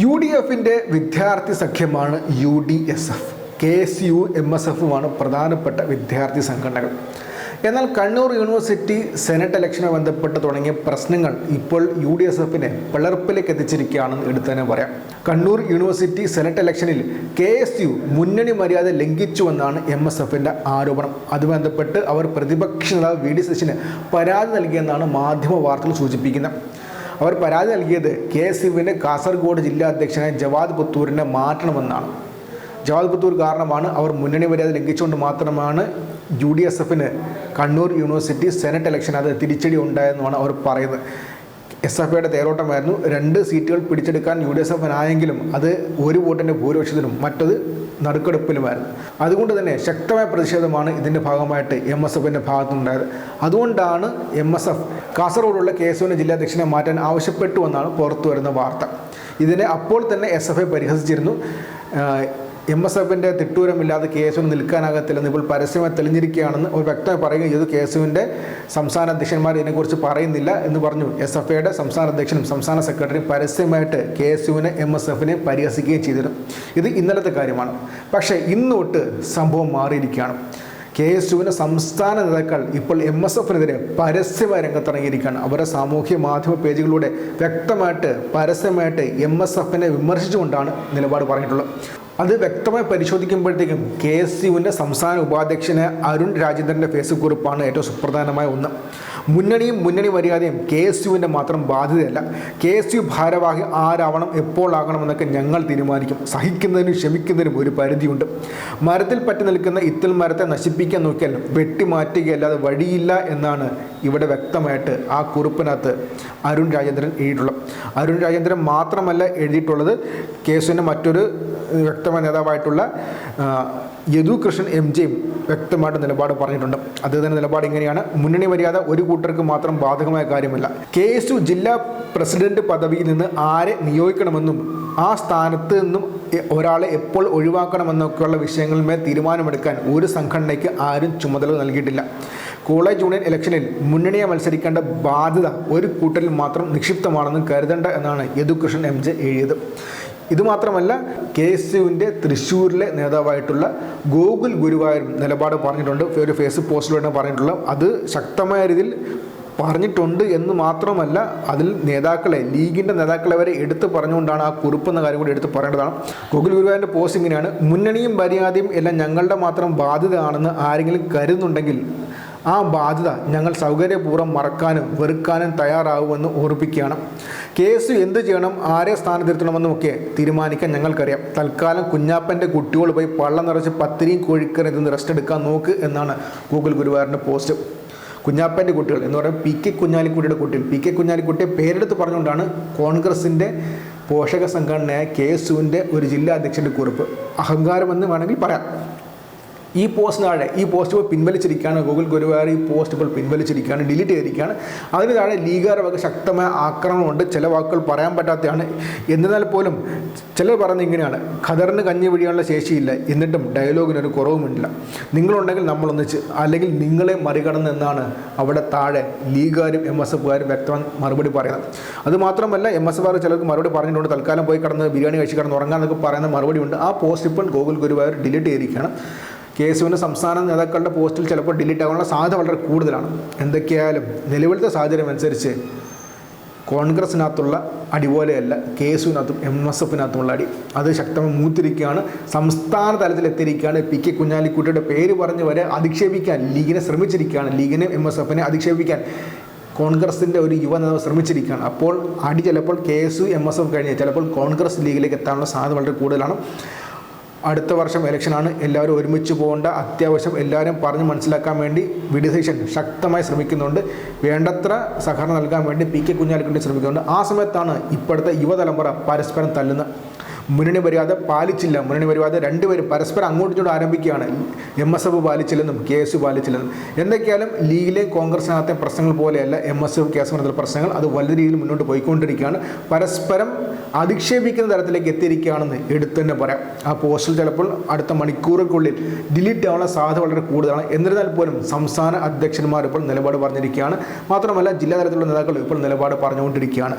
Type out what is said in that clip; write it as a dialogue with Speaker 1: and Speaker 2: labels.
Speaker 1: U D എഫിന്റെ വിദ്യാർത്ഥി സഖ്യമാണ് U D S F. K S U M S എഫുമാണ് പ്രധാനപ്പെട്ട വിദ്യാർത്ഥി സംഘടനകൾ. എന്നാൽ കണ്ണൂർ യൂണിവേഴ്സിറ്റി സെനറ്റ് ഇലക്ഷനുമായി ബന്ധപ്പെട്ട് തുടങ്ങിയ പ്രശ്നങ്ങൾ ഇപ്പോൾ യു ഡി എസ് എഫിനെ പിളർപ്പിലേക്ക് എത്തിച്ചിരിക്കുകയാണെന്ന് എടുത്തു തന്നെ പറയാം. കണ്ണൂർ യൂണിവേഴ്സിറ്റി സെനറ്റ് ഇലക്ഷനിൽ കെ എസ് യു മുന്നണി മര്യാദ ലംഘിച്ചുവെന്നാണ് എം എസ് എഫിന്റെ ആരോപണം. അതുമായി ബന്ധപ്പെട്ട് അവർ പ്രതിപക്ഷ നേതാവ് വി ഡി സച്ചിന് പരാതി നൽകിയെന്നാണ് മാധ്യമ വാർത്തകൾ സൂചിപ്പിക്കുന്നത്. അവർ പരാതി നൽകിയത് കെ എസ് യുവിന്റെ കാസർഗോഡ് ജില്ലാ അധ്യക്ഷനായ ജവാദ് പുത്തൂരിനെ മാറ്റണമെന്നാണ്. ജവാദ് പുത്തൂർ കാരണമാണ് അവർ മുന്നണി മര്യാദ ലംഘിച്ചുകൊണ്ട് മാത്രമാണ് യു ഡി എസ് എഫിന് കണ്ണൂർ യൂണിവേഴ്സിറ്റി സെനറ്റ് ഇലക്ഷൻ അത് തിരിച്ചടി ഉണ്ടായെന്നാണ് അവർ പറയുന്നത്. എസ് എഫ് ഐയുടെ തേരോട്ടമായിരുന്നു. രണ്ട് സീറ്റുകൾ പിടിച്ചെടുക്കാൻ യു ഡി എസ് എഫിനായെങ്കിലും അത് ഒരു വോട്ടിന്റെ ഭൂരിപക്ഷത്തിനും മറ്റത് നറുക്കെടുപ്പിലുമായിരുന്നു അതുകൊണ്ട് തന്നെ ശക്തമായ പ്രതിഷേധമാണ് ഇതിന്റെ ഭാഗമായിട്ട് എം എസ് എഫിന്റെ ഭാഗത്തുനിന്നുണ്ടായത് അതുകൊണ്ടാണ് എം എസ് എഫ് കാസർഗോഡുള്ള കെ എസ് ജില്ലാ ജില്ലാധ്യക്ഷനെ മാറ്റാൻ ആവശ്യപ്പെട്ടു എന്നാണ് പുറത്തു വരുന്ന വാർത്ത. ഇതിനെ അപ്പോൾ തന്നെ എസ് എഫ് ഐ പരിഹസിച്ചിരുന്നു. എം എസ് എഫിന്റെ തിട്ടൂരമില്ലാതെ കെ എസ് നിൽക്കാനാകത്തില്ലെന്ന് ഇപ്പോൾ പരസ്യമായി തെളിഞ്ഞിരിക്കുകയാണെന്ന് ഒരു വ്യക്തമായി പറയുകയും ചെയ്തു. കെ എസ് യുവിന്റെ സംസ്ഥാന അധ്യക്ഷന്മാർ ഇതിനെക്കുറിച്ച് പറയുന്നില്ല എന്ന് പറഞ്ഞു. എസ് എഫ് ഐയുടെ സംസ്ഥാന അധ്യക്ഷനും സംസ്ഥാന സെക്രട്ടറിയും പരസ്യമായിട്ട് കെ എസ് യുവിനെ എം എസ് എഫിനെ പരിഹസിക്കുകയും ചെയ്തിരുന്നു. ഇത് ഇന്നലത്തെ കാര്യമാണ്. പക്ഷേ ഇന്നോട്ട് സംഭവം മാറിയിരിക്കുകയാണ്. കെ എസ് സംസ്ഥാന നേതാക്കൾ ഇപ്പോൾ എം എസ് എഫിനെതിരെ പരസ്യമായി രംഗത്തിറങ്ങിയിരിക്കുകയാണ്. അവരുടെ സാമൂഹ്യ മാധ്യമ പേജുകളിലൂടെ വ്യക്തമായിട്ട് പരസ്യമായിട്ട് എം എസ് എഫിനെ വിമർശിച്ചുകൊണ്ടാണ് നിലപാട് പറഞ്ഞിട്ടുള്ളത്. അത് വ്യക്തമായി പരിശോധിക്കുമ്പോഴത്തേക്കും കെ എസ് യുവിന്റെ സംസ്ഥാന ഉപാധ്യക്ഷന് അരുൺ രാജേന്ദ്രന്റെ ഫേസ്ബുക്ക് കുറിപ്പാണ് ഏറ്റവും സുപ്രധാനമായ ഒന്ന്. മുന്നണിയും മുന്നണി മര്യാദയും കെ എസ് യുവിന്റെ മാത്രം ബാധ്യതയല്ല. കെ എസ് യു ഭാരവാഹി ആരാവണം എപ്പോഴാകണമെന്നൊക്കെ ഞങ്ങൾ തീരുമാനിക്കും. സഹിക്കുന്നതിനും ക്ഷമിക്കുന്നതിനും ഒരു പരിധിയുണ്ട്. മരത്തിൽ പറ്റി നിൽക്കുന്ന ഇത്തൽ മരത്തെ നശിപ്പിക്കാൻ നോക്കിയാൽ വെട്ടിമാറ്റുകയല്ലാതെ വഴിയില്ല എന്നാണ് ഇവിടെ വ്യക്തമായിട്ട് ആ കുറിപ്പിനകത്ത് അരുൺ രാജേന്ദ്രൻ എഴുതിയിട്ടുള്ളത് അരുൺ രാജേന്ദ്രൻ മാത്രമല്ല എഴുതിയിട്ടുള്ളത് കേസിന്റെ മറ്റൊരു വ്യക്തമായ നേതാവായിട്ടുള്ള യദു കൃഷ്ണൻ എം ജിയും വ്യക്തമായിട്ട് നിലപാട് പറഞ്ഞിട്ടുണ്ട്. അദ്ദേഹത്തിന്റെ നിലപാട് ഇങ്ങനെയാണ്. മുന്നണി മര്യാദ ഒരു കൂട്ടർക്ക് മാത്രം ബാധകമായ കാര്യമല്ല. കെ എസ് യു ജില്ലാ പ്രസിഡന്റ് പദവിയിൽ നിന്ന് ആരെ നിയോഗിക്കണമെന്നും ആ സ്ഥാനത്ത് നിന്നും ഒരാളെ എപ്പോൾ ഒഴിവാക്കണമെന്നൊക്കെയുള്ള വിഷയങ്ങളിന്മേൽ തീരുമാനമെടുക്കാൻ ഒരു സംഘടനയ്ക്ക് ആരും ചുമതല നൽകിയിട്ടില്ല. കോളേജ് യൂണിയൻ ഇലക്ഷനിൽ മുന്നണിയെ മത്സരിക്കേണ്ട ബാധ്യത ഒരു കൂട്ടരിൽ മാത്രം നിക്ഷിപ്തമാണെന്ന് കരുതേണ്ട എന്നാണ് യദുകൃഷ്ണൻ എം ജെ എഴുതിയത്. ഇതുമാത്രമല്ല കെ എസ് യുവിന്റെ തൃശ്ശൂരിലെ നേതാവായിട്ടുള്ള ഗോകുൽ ഗുരുവായൂരും നിലപാട് പറഞ്ഞിട്ടുണ്ട്. ഒരു ഫേസ്ബുക്ക് പോസ്റ്റിലൂടെ പറഞ്ഞിട്ടുള്ള അത് ശക്തമായ രീതിയിൽ പറഞ്ഞിട്ടുണ്ട് എന്ന് മാത്രമല്ല അതിൽ നേതാക്കളെ ലീഗിന്റെ നേതാക്കളെ വരെ എടുത്ത് പറഞ്ഞുകൊണ്ടാണ് ആ കുറിപ്പ് എന്ന കാര്യം കൂടി എടുത്ത് പറയേണ്ടതാണ്. ഗോകുൽ ഗുരുവായൂരിന്റെ പോസ്റ്റ് ഇങ്ങനെയാണ്. മുന്നണിയും മര്യാദയും എല്ലാം ഞങ്ങളുടെ മാത്രം ബാധ്യതയാണെന്ന് ആരെങ്കിലും കരുതുന്നുണ്ടെങ്കിൽ ആ ബാധ്യത ഞങ്ങൾ സൗകര്യപൂർവം മറക്കാനും വെറുക്കാനും തയ്യാറാവുമെന്ന് ഓർപ്പിക്കുകയാണ്. കേസ് എന്ത് ചെയ്യണം ആരെ സ്ഥാനത്തിരുത്തണമെന്നുമൊക്കെ തീരുമാനിക്കാൻ ഞങ്ങൾക്കറിയാം. തൽക്കാലം കുഞ്ഞാപ്പന്റെ കുട്ടികൾ പോയി പള്ളം നിറച്ച് പത്തിരിയും കോഴിക്കറി ഇതിന് റെസ്റ്റ് എടുക്കാൻ നോക്ക് എന്നാണ് ഗൂഗിൾ ഗുരുവായൂരിന്റെ പോസ്റ്റ്. കുഞ്ഞാപ്പന്റെ കുട്ടികൾ എന്ന് പറയുമ്പോൾ പി കെ കുഞ്ഞാലിക്കുട്ടിയുടെ കുട്ടികൾ. പി കെ കുഞ്ഞാലിക്കുട്ടിയെ പേരെടുത്ത് പറഞ്ഞുകൊണ്ടാണ് കോൺഗ്രസിന്റെ പോഷക സംഘടനയായ കെ എസ് യുവിന്റെ ഒരു ജില്ലാ അധ്യക്ഷന്റെ കുറിപ്പ്. അഹങ്കാരമെന്ന് വേണമെങ്കിൽ പറയാം. ഈ പോസ്റ്റ് താഴെ ഈ പോസ്റ്റ് ഇപ്പോൾ പിൻവലിച്ചിരിക്കുകയാണ്. ഗൂഗിൾ ഗുരുവായൂർ ഈ പോസ്റ്റ് ഇപ്പോൾ പിൻവലിച്ചിരിക്കുകയാണ് ഡിലീറ്റ് ചെയ്തിരിക്കുകയാണ്. അതിന് താഴെ ലീഗുകാരുടെ വക ശക്തമായ ആക്രമണമുണ്ട്. ചില വാക്കുകൾ പറയാൻ പറ്റാത്തതാണ്. എന്നിരുന്നാൽ പോലും ചിലർ പറയുന്നത് ഇങ്ങനെയാണ്. ഖദറിന് കഞ്ഞി വഴിയാനുള്ള ശേഷിയില്ല. എന്നിട്ടും ഡയലോഗിനൊരു കുറവുമില്ല നിങ്ങളുണ്ടെങ്കിൽ നമ്മളൊന്നിച്ച് അല്ലെങ്കിൽ നിങ്ങളെ മറികടന്ന് എന്നാണ് അവിടെ താഴെ ലീഗാരും എം എസ് എഫുകാരും വ്യക്തമായി മറുപടി പറയുന്നത്. അതുമാത്രമല്ല എം എസ് എഫുകാർ ചിലർക്ക് മറുപടി പറഞ്ഞിട്ടുണ്ട്. തൽക്കാലം പോയി കിടന്ന് ബിരിയാണി കഴിച്ച് കിടന്ന് ഉറങ്ങാന്നൊക്കെ പറയുന്ന മറുപടി ഉണ്ട് ആ പോസ്റ്റ് ഇപ്പോൾ ഗൂഗിൾ ഗുരുവായൂർ ഡിലീറ്റ് ചെയ്തിരിക്കുകയാണ്. കെ എസ് യുവിന്റെ സംസ്ഥാന നേതാക്കളുടെ പോസ്റ്റിൽ ചിലപ്പോൾ ഡിലീറ്റ് ആകാനുള്ള സാധ്യത വളരെ കൂടുതലാണ്. എന്തൊക്കെയായാലും നിലവിലത്തെ സാഹചര്യം അനുസരിച്ച് കോൺഗ്രസിനകത്തുള്ള അടി പോലെയല്ല കെ എം എസ് എഫിനകത്തുമുള്ള അടി. അത് ശക്തമായി മൂത്തിരിക്കുകയാണ്. സംസ്ഥാന തലത്തിൽ എത്തിയിരിക്കുകയാണ് പി കെ കുഞ്ഞാലിക്കുട്ടിയുടെ പേര് പറഞ്ഞ് വരെ അധിക്ഷേപിക്കാൻ ലീഗിനെ ശ്രമിച്ചിരിക്കുകയാണ്. ലീഗിനെ എം എസ് എഫിനെ അധിക്ഷേപിക്കാൻ കോൺഗ്രസിന്റെ ഒരു യുവ നേതാവ് ശ്രമിച്ചിരിക്കുകയാണ്. അപ്പോൾ അടി ചിലപ്പോൾ K S U M S F കഴിഞ്ഞ് ചിലപ്പോൾ കോൺഗ്രസ് ലീഗിലേക്ക് എത്താനുള്ള സാധ്യത വളരെ കൂടുതലാണ്. അടുത്ത വർഷം ഇലക്ഷനാണ്. എല്ലാവരും ഒരുമിച്ച് പോകേണ്ട അത്യാവശ്യം എല്ലാവരും പറഞ്ഞ് മനസ്സിലാക്കാൻ വേണ്ടി വിഡിസേഷൻ ശക്തമായി ശ്രമിക്കുന്നുണ്ട്. വേണ്ടത്ര സഹകരണം നൽകാൻ വേണ്ടി പി കെ കുഞ്ഞാലിക്കുണ്ടി ശ്രമിക്കുന്നുണ്ട്. ആ സമയത്താണ് ഇപ്പോഴത്തെ യുവതലമുറ പരസ്പരം തല്ലുന്നത്. മുന്നണി മര്യാദ പാലിച്ചില്ല. മുന്നണി മര്യാദ രണ്ടുപേരും പരസ്പരം അങ്ങോട്ടും ഇങ്ങോട്ടും ആരംഭിക്കുകയാണ്. എം എസ് എഫ് പാലിച്ചില്ലെന്നും കെ എസ് യു പാലിച്ചില്ലെന്നും. എന്തൊക്കെയാലും ലീഗിലെയും കോൺഗ്രസിനകത്തെ പ്രശ്നങ്ങൾ പോലെയല്ല M S F K S F പ്രശ്നങ്ങൾ. അത് വലിയ രീതിയിൽ മുന്നോട്ട് പോയിക്കൊണ്ടിരിക്കുകയാണ്. പരസ്പരം അധിക്ഷേപിക്കുന്ന തരത്തിലേക്ക് എത്തിയിരിക്കുകയാണെന്ന് എടുത്തു തന്നെ പറയാം. ആ പോസ്റ്റിൽ ചിലപ്പോൾ അടുത്ത മണിക്കൂറുകൾക്കുള്ളിൽ ഡിലീറ്റ് ആവാനുള്ള സാധ്യത വളരെ കൂടുതലാണ്. എന്നിരുന്നാൽ പോലും സംസ്ഥാന അധ്യക്ഷന്മാർ ഇപ്പോൾ നിലപാട് പറഞ്ഞിരിക്കുകയാണ്. മാത്രമല്ല ജില്ലാ തലത്തിലുള്ള നേതാക്കൾ ഇപ്പോൾ നിലപാട് പറഞ്ഞുകൊണ്ടിരിക്കുകയാണ്.